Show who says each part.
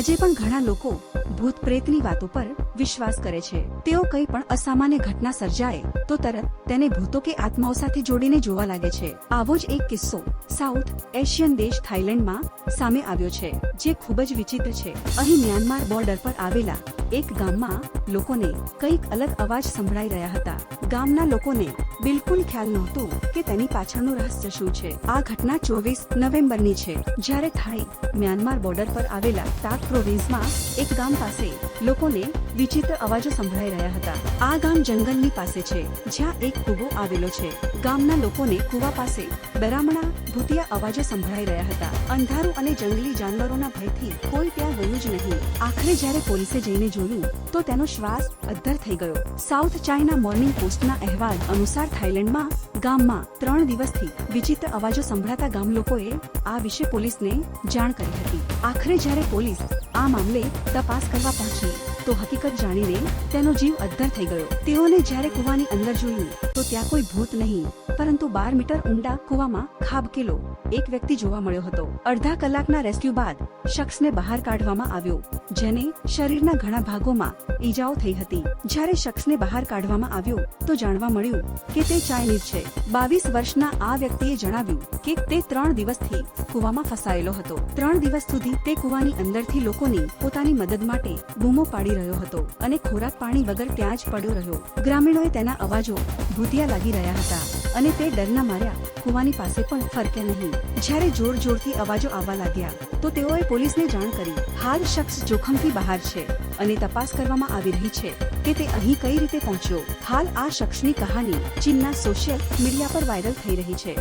Speaker 1: આજે પણ ઘણા લોકો ભૂત પ્રેતની વાતો પર વિશ્વાસ કરે છે. તેઓ કંઈ પણ અસામાન્ય ઘટના સર્જાય તો તરત તેને ભૂતો કે આત્માઓ સાથે જોડીને જોવા લાગે છે. આવો જ એક કિસ્સો સાઉથ એશિયન દેશ થાઇલેન્ડમાં સામે આવ્યો છે, જે ખૂબ જ વિચિત્ર છે. અહીં મ્યાનમાર બોર્ડર પર આવેલા એક ગામમાં લોકોને કંઈક અલગ અવાજ સંભળાઈ રહ્યા હતા. ગામના લોકોને બિલકુલ ખ્યાલ નહોતો કે તેની પાછળનું રહસ્ય શું છે. આ ઘટના ચોવીસ નવેમ્બરની છે. જ્યારે થાઈ મ્યાનમાર બોર્ડર પર આવેલા ટાક પ્રોવિન્સમાં એક ગામ પાસે લોકોને વિચિત્ર અવાજો સંભળાઈ રહ્યા હતા. આ ગામ જંગલની પાસે છે. જ્યાં એક કૂવો આવેલો છે. ગામના લોકોને કૂવા પાસે ડરામણા ભૂતિયા અવાજો સંભળાઈ રહ્યા હતા. અંધારું અને જંગલી જાનવરોના ભયથી કોઈ ત્યાં ગયું જ નહીં. આખરે જ્યારે પોલીસે જઈને જોયું, તો તેનો શ્વાસ અદ્ધર થઈ ગયો. સાઉથ ચાઇના મોર્નિંગ પોસ્ટના અહેવાલ અનુસાર થાઇલેન્ડમાં, ગામમાં ત્રણ દિવસથી વિચિત્ર અવાજો સંભળાતા ગામ લોકોએ આ વિશે પોલીસને જાણ કરી હતી. આખરે જ્યારે પોલીસ આ મામલે તપાસ કરવા પહોંચી તો હકીકત જાણીને તેનો જીવ અદ્ધર થઈ ગયો. તેઓને જ્યારે કૂવાની અંદર જોયું, તો ત્યાં કોઈ ભૂત નહીં, પરંતુ બાર મીટર ઊંડા કૂવામાં ખાબકેલો એક વ્યક્તિ જોવા મળ્યો હતો. અડધા કલાકના રેસ્ક્યુ બાદ શખ્સને બહાર કાઢવામાં આવ્યો, જેને શરીરના ઘણા ભાગોમાં ઈજાઓ થઈ હતી. જ્યારે શખ્સને બહાર કાઢવામાં આવ્યો, તો જાણવા મળ્યું કે તે ચાઇનીઝ છે. બાવીસ વર્ષના આ વ્યક્તિએ જણાવ્યું કે તે ત્રણ દિવસથી કૂવામાં ફસાયેલો હતો. ત્રણ દિવસ સુધી તે કૂવાની અંદરથી લોકોની પોતાની મદદ માટે બૂમો પાડી રહ્યો હતો અને ખોરાક પાણી વગર ત્યાં જ પડ્યો રહ્યો. ગ્રામીણોએ તેના અવાજો ભૂતિયા લાગી રહ્યા હતા અને તે ડરના માર્યા કુવાની પાસે પણ ફરકે નહીં. જ્યારે જોર જોરથી અવાજો આવવા લાગ્યા, તો તેઓએ પોલીસને જાણ કરી, હાલ શખ્સ જોખમથી બહાર છે અને તપાસ કરવામાં આવી રહી છે કે તે અહીં કઈ રીતે પહોંચ્યો. હાલ આ શખ્સની કહાની ચીનના સોશિયલ મીડિયા પર વાયરલ થઈ રહી છે.